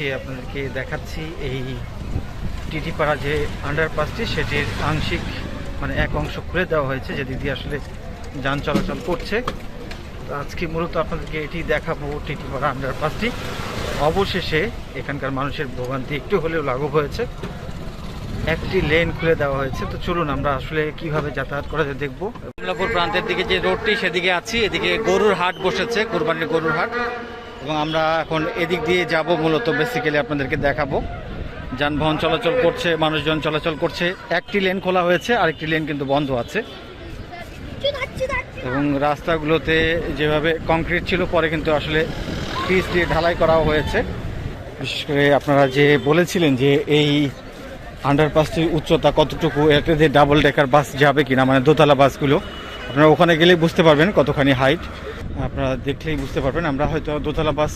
আজকে আপনাদেরকে দেখাচ্ছি এই টিটিপাড়া যে আন্ডারপাসটি সেটির আংশিক মানে এক অংশ খুলে দেওয়া হয়েছে যেদিক দিয়ে আসলে যান চলাচল করছে। আজকে মূলত আপনাদেরকে এটি দেখাবো, টিটিপাড়া আন্ডারপাসটি অবশেষে এখানকার মানুষের ভোগান্তি একটু হলেও লাঘব হয়েছে। একটি লেন খুলে দেওয়া হয়েছে। তো চলুন আমরা আসলে কীভাবে যাতায়াত করা যায় দেখব। প্রান্তের দিকে যে রোডটি সেদিকে আছি। এদিকে গরুর হাট বসেছে, কোরবানির গরুর হাট। এবং আমরা এখন এদিক দিয়ে যাব মূলত বেসিক্যালি আপনাদেরকে দেখাবো। যানবাহন চলাচল করছে, মানুষজন চলাচল করছে। একটি লেন খোলা হয়েছে, আরেকটি লেন কিন্তু বন্ধ আছে। এবং রাস্তাগুলোতে যেভাবে কংক্রিট ছিল, পরে কিন্তু আসলে পিচ দিয়ে ঢালাই করা হয়েছে। বিশেষ করে আপনারা যে বলেছিলেন যে এই আন্ডারপাসটির উচ্চতা কতটুকু, এটাতে ডাবল ডেকার বাস যাবে কিনা মানে দোতলা বাসগুলো আপনারা ওখানে গেলেই বুঝতে পারবেন কতখানি হাইট আপনারা দেখলেই বুঝতে পারবেন, আমরা হয়তো দোতলা বাস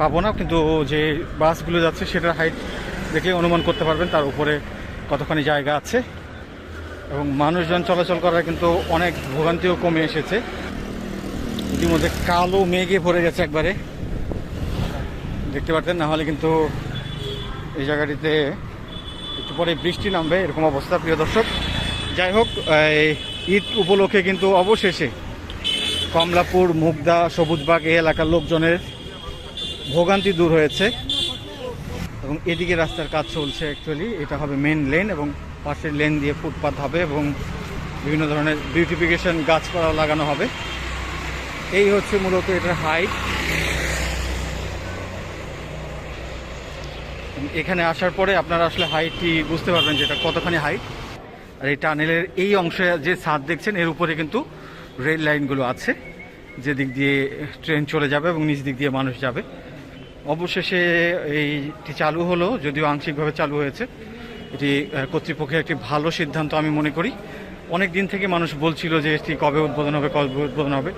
পাবো না, কিন্তু যে বাসগুলো যাচ্ছে সেটার হাইট দেখলে অনুমান করতে পারবেন, তার উপরে কতখানি জায়গা আছে। এবং মানুষজন চলাচল করার কিন্তু অনেক ভোগান্তিও কমে এসেছে। ইতিমধ্যে কালো মেঘে ভরে গেছে একবারে। দেখতে পারতেন, না হলে কিন্তু এই জায়গাটিতে একটু পরে বৃষ্টি নামবে, এরকম অবস্থা, প্রিয় দর্শক। যাই হোক, এই ঈদ উপলক্ষে কিন্তু অবশেষে কমলাপুর, মুগদা, সবুজবাগ এই এলাকার লোকজনের ভোগান্তি দূর হয়েছে। এবং এদিকে রাস্তার কাজ চলছে অ্যাকচুয়ালি এটা হবে মেন লেন এবং পাশের লেন দিয়ে ফুটপাথ হবে এবং বিভিন্ন ধরনের বিউটিফিকেশন গাছপালা লাগানো হবে। এই হচ্ছে মূলত এটার হাইট এখানে আসার পরে আপনারা আসলে হাইটটি বুঝতে পারবেন যে এটা কতখানি হাইট আর এই টানেলের এই অংশে যে ছাদ দেখছেন, এর উপরে কিন্তু রেল লাইনগুলো আছে যেদিক দিয়ে ট্রেন চলে যাবে এবং নিচ দিক দিয়ে মানুষ যাবে। অবশেষে এইটি চালু হলো, যদিও আংশিকভাবে চালু হয়েছে। এটি কর্তৃপক্ষের একটি ভালো সিদ্ধান্ত আমি মনে করি। অনেক দিন থেকে মানুষ বলছিল যে এটি কবে উদ্বোধন হবে, কবে উদ্বোধন হবে।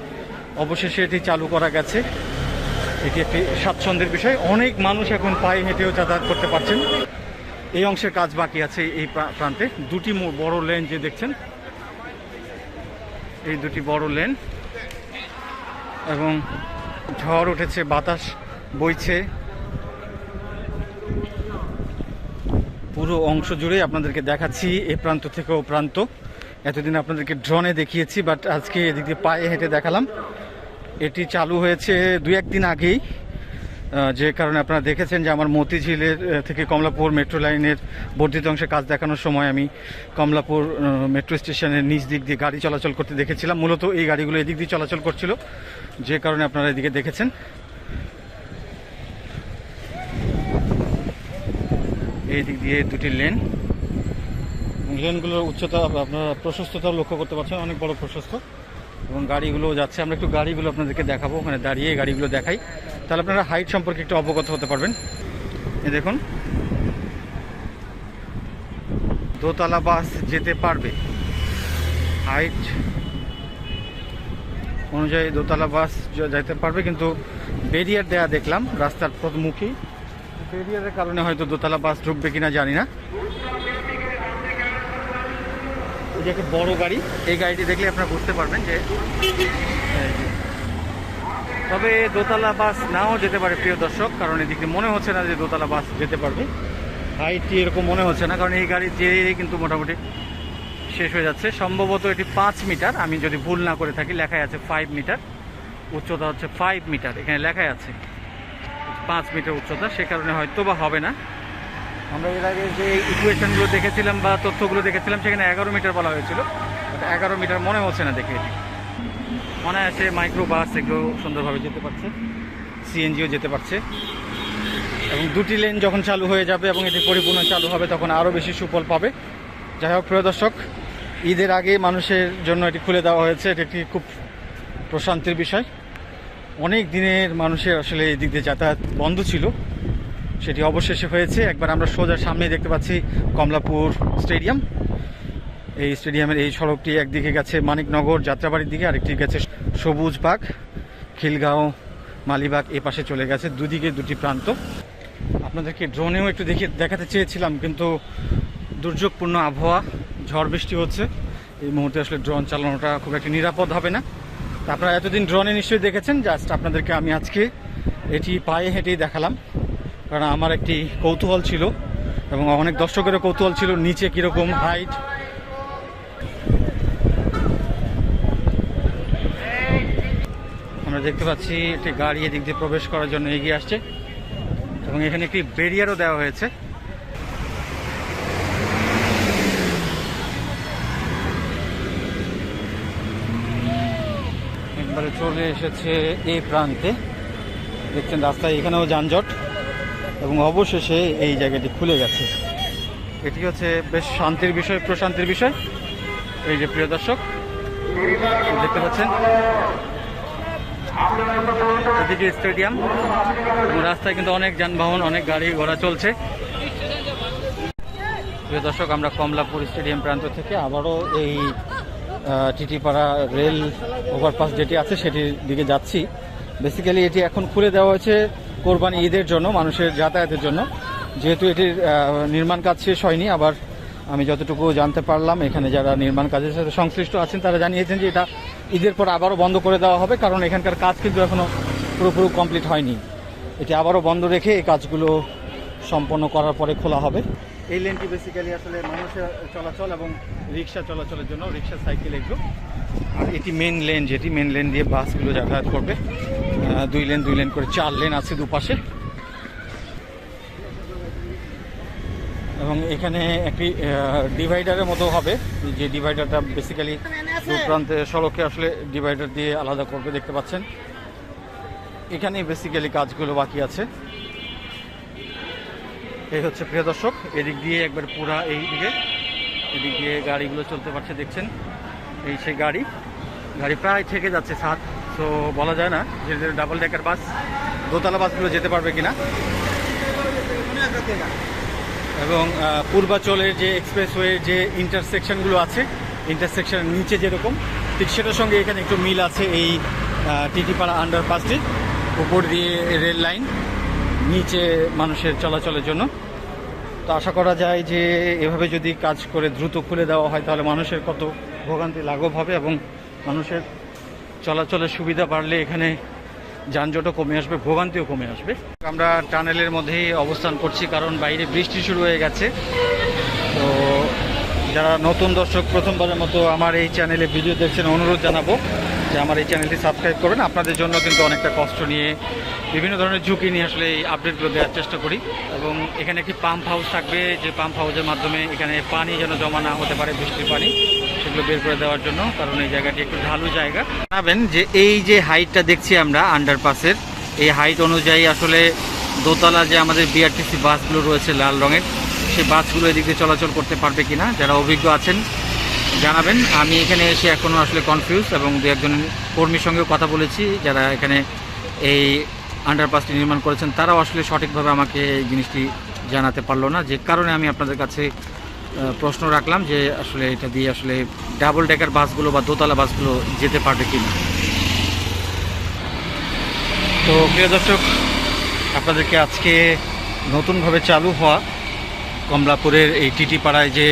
অবশেষে এটি চালু করা গেছে। এটি একটি স্বাচ্ছন্দ্যের বিষয়। অনেক মানুষ এখন পায়ে হেঁটেও যাতায়াত করতে পারছেন। এই অংশের কাজ বাকি আছে এই প্রান্তে। দুটি বড় লেন যে দেখছেন এই দুটি বড় লেন এবং ঝড় উঠেছে, বাতাস বইছে। পুরো অংশ জুড়ে আপনাদেরকে দেখাচ্ছি, এ প্রান্ত থেকে ও প্রান্ত। এতদিন আপনাদেরকে ড্রনে দেখিয়েছি বাট আজকে এদিক দিয়ে পায়ে হেঁটে দেখালাম। এটি চালু হয়েছে দু একদিন আগেই। যে কারণে আপনারা দেখেছেন যে আমার মতিঝিলের থেকে কমলাপুর মেট্রো লাইনের বর্ধিত অংশে কাজ দেখানোর সময় আমি কমলাপুর মেট্রো স্টেশনের নিচ দিক দিয়ে গাড়ি চলাচল করতে দেখেছিলাম। মূলত এই গাড়িগুলো এদিক দিয়ে চলাচল করছিল, যে কারণে আপনারা এদিকে দেখেছেন। এই দিক দিয়ে দুটি লেন। লেনগুলোর উচ্চতা আপনারা প্রশস্ততাও লক্ষ্য করতে পারছেন, অনেক বড় প্রশস্ত। এবং গাড়িগুলো যাচ্ছে। আমরা একটু গাড়িগুলো আপনাদেরকে দেখাবো। ওখানে দাঁড়িয়ে গাড়িগুলো দেখাই। তাহলে আপনারা হাইট সম্পর্কে একটু অবগত হতে পারবেন। এই দেখুন। দোতলা বাস যেতে পারবে। হাইট অনুযায়ী দোতলা বাস যেতে পারবে, কিন্তু ব্যারিয়ার দেয়া দেখলাম, রাস্তার মুখী ব্যারিয়ারের কারণে হয়তো দোতলা বাস ঢুকবে কিনা জানি না। এই যে একটা বড় গাড়ি, এই গাড়িটি দেখলে আপনারা বুঝতে পারবেন যে। তবে দোতলা বাস নাও যেতে পারে, প্রিয় দর্শক, কারণ এদিকে মনে হচ্ছে না যে দোতলা বাস যেতে পারবে। হাইটটি এরকম মনে হচ্ছে না, কারণ এই গাড়ি যে কিন্তু মোটামুটি শেষ হয়ে যাচ্ছে। সম্ভবত এটি পাঁচ মিটার, আমি যদি ভুল না করে থাকি লেখায় আছে ফাইভ মিটার। উচ্চতা হচ্ছে ফাইভ মিটার, এখানে লেখাই আছে পাঁচ মিটার উচ্চতা, সে কারণে হয়তো বা হবে না। আমরা এর আগে যে ইকুয়েশনগুলো দেখেছিলাম বা তথ্যগুলো দেখেছিলাম, সেখানে এগারো মিটার বলা হয়েছিল। এগারো মিটার মনে হচ্ছে না দেখে এটি। আছে মাইক্রো বাস এগুলো সুন্দরভাবে যেতে পারছে সিএনজিও যেতে পারছে। এবং দুটি লেন যখন চালু হয়ে যাবে এবং এটি পরিপূর্ণ চালু হবে, তখন আরও বেশি সুফল পাবে। যাই হোক, প্রিয় দর্শক, ঈদের আগে মানুষের জন্য এটি খুলে দেওয়া হয়েছে, এটি একটি খুব প্রশান্তির বিষয়। অনেক দিনের মানুষের আসলে এই দিক দিয়ে যাতায়াত বন্ধ ছিল, সেটি অবশেষে হয়েছে। একবার আমরা সোজা সামনে দেখতে পাচ্ছি কমলাপুর স্টেডিয়াম। এই স্টেডিয়ামের এই সড়কটি একদিকে গেছে মানিকনগর যাত্রাবাড়ির দিকে, আরেকটি গেছে সবুজবাগ খিলগাঁও, মালিবাগ এ পাশে চলে গেছে দুদিকে দুটি প্রান্ত। আপনাদেরকে ড্রোনেও একটু দেখে দেখাতে চেয়েছিলাম, কিন্তু দুর্যোগপূর্ণ আবহাওয়া, ঝড় বৃষ্টি হচ্ছে। এই মুহূর্তে আসলে ড্রোন চালানোটা খুব একটা নিরাপদ হবে না। আপনারা এতদিন ড্রোনে নিশ্চয়ই দেখেছেন জাস্ট আপনাদেরকে আমি আজকে এটি পায়ে হেঁটেই দেখালাম। কারণ আমার একটি কৌতূহল ছিল এবং অনেক দর্শকেরও কৌতূহল ছিল, নিচে কীরকম হাইট আমরা দেখতে পাচ্ছি একটি গাড়ি এদিক দিয়ে প্রবেশ করার জন্য এগিয়ে আসছে এবং এখানে একটি ব্যারিয়ারও দেওয়া হয়েছে। একবারে চলে এসেছে এই প্রান্তে। দেখছেন রাস্তায় এখানেও যানজট এবং অবশেষে এই জায়গাটি খুলে গেছে। এটি হচ্ছে বেশ শান্তির বিষয়, প্রশান্তির বিষয়। এই যে প্রিয় দর্শক, দেখতে পাচ্ছেন? এদিকে স্টেডিয়াম, রাস্তায় কিন্তু অনেক যানবাহন, অনেক গাড়ি ঘোড়া চলছে। প্রিয় দর্শক, আমরা কমলাপুর স্টেডিয়াম প্রান্ত থেকে আবারও এই টিটিপাড়া রেল ওভারপাস যেটি আছে, সেটির দিকে যাচ্ছি। বেসিক্যালি এটি এখন খুলে দেওয়া হয়েছে কোরবানি ঈদের জন্য, মানুষের যাতায়াতের জন্য। যেহেতু এটির নির্মাণ কাজ শেষ হয়নি, আবার আমি যতটুকু জানতে পারলাম, এখানে যারা নির্মাণ কাজের সাথে সংশ্লিষ্ট আছেন, তারা জানিয়েছেন যে এটা ঈদের পর আবারও বন্ধ করে দেওয়া হবে, কারণ এখানকার কাজ কিন্তু এখনও পুরোপুরি কমপ্লিট হয়নি। এটি আবারও বন্ধ রেখে এই কাজগুলো সম্পন্ন করার পরে খোলা হবে। এই লেনটি বেসিক্যালি আসলে মানুষের চলাচল এবং রিক্সা চলাচলের জন্য, রিক্সা, সাইকেল, এগুলো। আর এটি মেন লেন যেটি মেন লেন দিয়ে বাসগুলো যাতায়াত করবে। দুই লেন দুই লেন করে চার লেন আছে দুপাশে। এবং এখানে একটি ডিভাইডারের মতো হবে, যে ডিভাইডারটা বেসিক্যালি প্রান্তে সড়কে আসলে ডিভাইডার দিয়ে আলাদা করবে, দেখতে পাচ্ছেন। এখানে বেসিক্যালি কাজগুলো বাকি আছে। এই হচ্ছে প্রিয় দর্শক, এদিক দিয়ে একবার পুরা এই দিকে, এদিক দিয়ে গাড়িগুলো চলতে পারছে, দেখছেন? এই সেই গাড়ি গাড়ি প্রায় থেকে যাচ্ছে সাত, তো বলা যায় না যে ডাবল ডেকার বাস দোতলা বাসগুলো যেতে পারবে কিনা। এবং পূর্বাচলের যে এক্সপ্রেসওয়ে যে ইন্টারসেকশনগুলো আছে ইন্টারসেকশনের নিচে যেরকম, ঠিক সেটার সঙ্গে এখানে একটু মিল আছে এই টিটিপাড়া আন্ডারপাসটির উপর দিয়ে রেল লাইন নিচে মানুষের চলাচলের জন্য। তো আশা করা যায় যে এভাবে যদি কাজ করে দ্রুত খুলে দেওয়া হয়, তাহলে মানুষের কত ভোগান্তি লাঘব হবে এবং মানুষের চলাচলের সুবিধা বাড়লে এখানে যানজটও কমে আসবে, ভোগান্তিও কমে আসবে। আমরা টানেলের মধ্যেই অবস্থান করছি, কারণ বাইরে বৃষ্টি শুরু হয়ে গেছে। তো যারা নতুন দর্শক, প্রথমবারের মতো আমার এই চ্যানেলে ভিডিও দেখছেন, অনুরোধ জানাব যে আমার এই চ্যানেলটি সাবস্ক্রাইব করবেন। আপনাদের জন্য কিন্তু অনেকটা কষ্ট নিয়ে বিভিন্ন ধরনের ঝুঁকি নিয়ে আসলে এই আপডেটগুলো দেওয়ার চেষ্টা করি। এবং এখানে একটি পাম্প হাউস থাকবে। যে পাম্প হাউসের মাধ্যমে এখানে পানি যেন জমা না হতে পারে বৃষ্টির পানি, সেগুলো বের করে দেওয়ার জন্য। কারণ এই জায়গাটি একটু ঢালু জায়গা। জানাবেন যে এই যে হাইটটা দেখছি আমরা আন্ডারপাসের এই হাইট অনুযায়ী আসলে দোতলা যে আমাদের বিআরটিসি বাসগুলো রয়েছে লাল রঙের, সেই বাসগুলো এদিক দিয়ে চলাচল করতে পারবে কিনা, যারা অভিজ্ঞ আছেন জানাবেন। আমি এখানে এসে এখনও আসলে কনফিউজ এবং দু একজন কর্মীর সঙ্গেও কথা বলেছি, যারা এখানে এই আন্ডারপাসটি নির্মাণ করেছেন, তারাও আসলে সঠিকভাবে আমাকে এই জিনিসটি জানাতে পারল না। যে কারণে আমি আপনাদের কাছে প্রশ্ন রাখলাম যে আসলে এটা দিয়ে আসলে ডাবল ডেকার বাসগুলো বা দোতলা বাসগুলো যেতে পারবে কি না তো প্রিয় দর্শক, আপনাদেরকে আজকে নতুনভাবে চালু হওয়া কমলাপুরের এই টিটি পাড়ায় যে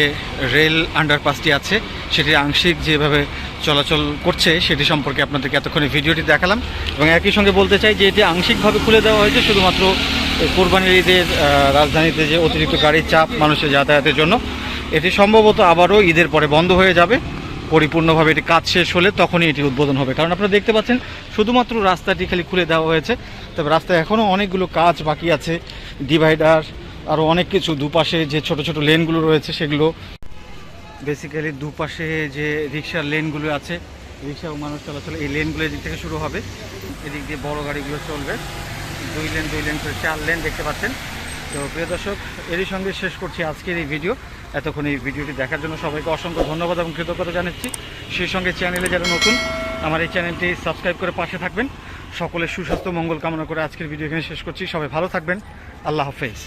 রেল আন্ডারপাসটি আছে সেটি আংশিক যেভাবে চলাচল করছে, সেটি সম্পর্কে আপনাদেরকে এতক্ষণে ভিডিওটি দেখালাম। এবং একই সঙ্গে বলতে চাই যে এটি আংশিকভাবে খুলে দেওয়া হয়েছে, শুধুমাত্র কোরবানির ঈদের রাজধানীতে যে অতিরিক্ত গাড়ির চাপ মানুষের যাতায়াতের জন্য। এটি সম্ভবত আবারও ঈদের পরে বন্ধ হয়ে যাবে। পরিপূর্ণভাবে এটি কাজ শেষ হলে তখনই এটি উদ্বোধন হবে। কারণ আপনারা দেখতে পাচ্ছেন, শুধুমাত্র রাস্তাটি খালি খুলে দেওয়া হয়েছে। তবে রাস্তায় এখনও অনেকগুলো কাজ বাকি আছে। ডিভাইডার আরও অনেক কিছু দুপাশে যে ছোট ছোট লেনগুলো রয়েছে সেগুলো। বেসিক্যালি দুপাশে যে রিক্সার লেনগুলো আছে, রিক্সা ও মানুষ চলাচল, এই লেনগুলো এদিক থেকে শুরু হবে। এদিক দিয়ে বড় গাড়িগুলো চলবে। দুই লেন দুই লেন করে চার লেন দেখতে পাচ্ছেন। তো প্রিয় দর্শক, এরই সঙ্গে শেষ করছি আজকের এই ভিডিও। এতক্ষণ এই ভিডিওটি দেখার জন্য সবাইকে অসংখ্য ধন্যবাদ এবং কৃতজ্ঞতা জানাচ্ছি। সেই সঙ্গে চ্যানেলে যারা নতুন, আমার এই চ্যানেলটি সাবস্ক্রাইব করে পাশে থাকবেন। সকলের সুস্বাস্থ্য, মঙ্গল কামনা করে আজকের ভিডিও এখানে শেষ করছি। সবাই ভালো থাকবেন। আল্লাহ হাফেজ।